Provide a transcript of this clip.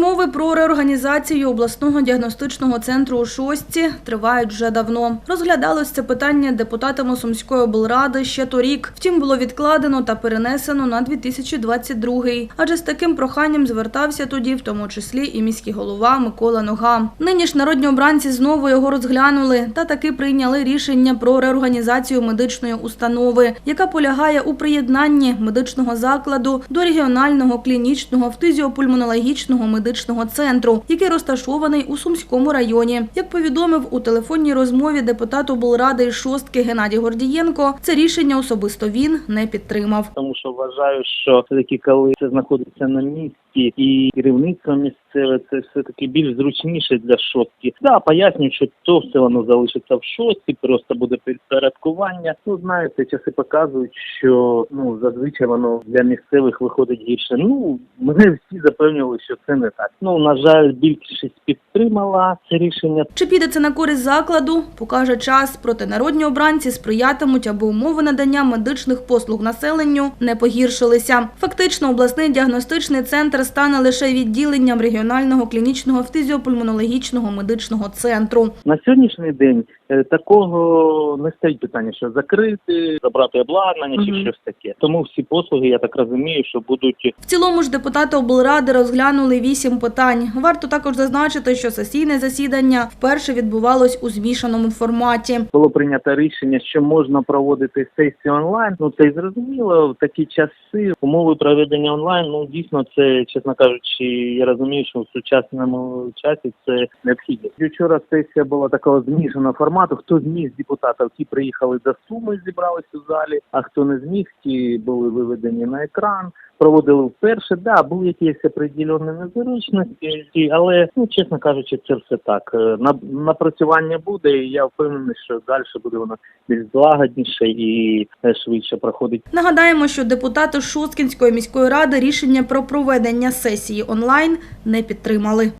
Розмови про реорганізацію обласного діагностичного центру у Шостці тривають вже давно. Розглядалось це питання депутатами Сумської облради ще торік. Втім, було відкладено та перенесено на 2022 Адже з таким проханням звертався тоді, в тому числі і міський голова Микола Нога. Нині ж народні обранці знову його розглянули та таки прийняли рішення про реорганізацію медичної установи, яка полягає у приєднанні медичного закладу до регіонального клінічного фтизіопульмонологічного медичного центру, який розташований у Сумському районі. Як повідомив у телефонній розмові депутат облради шостки Геннадій Гордієнко, це рішення особисто він не підтримав. тому що вважаю, що все-таки коли це знаходиться на місці і керівництво місцеве, це все-таки більш зручніше для шостки. Да, пояснюю, що то все воно залишиться в шостці, просто буде підпорядкування. Ну, знаєте, часи показують, що ну зазвичай воно для місцевих виходить гірше. Ну, мене всі запевнили, що це не так. Ну, на жаль, більшість підтримала це рішення. Чи піде це на користь закладу, покаже час. Проте народні обранці сприятимуть, аби умови надання медичних послуг населенню не погіршилися. Фактично, обласний діагностичний центр стане лише відділенням регіонального клінічного фтизіопульмонологічного медичного центру. На сьогоднішній день е, такого не стоїть питання, що закрити, забрати обладнання чи Мгм. щось таке. Тому всі послуги, я так розумію, що будуть В цілому ж депутати облради розглянули вісім питань. Варто також зазначити, що сесійне засідання вперше відбувалось у змішаному форматі. було прийнято рішення, що можна проводити сесії онлайн. Ну це й зрозуміло. В такі часи умови проведення онлайн. Ну дійсно, це чесно кажучи, я розумію, що в сучасному часі це необхідно. Вчора сесія була такого змішаного формату. Хто зміг з депутатів, ті приїхали до Суми, зібрались у залі. А хто не зміг, ті були виведені на екран. Проводили вперше, да, були якісь определені незручності, але ну чесно кажучи, це все так. Е, На напрацювання буде, і я впевнений, що далі буде воно більш злагодніше і е, швидше проходить. Нагадаємо, що депутати Шосткінської міської ради рішення про проведення сесії онлайн не підтримали.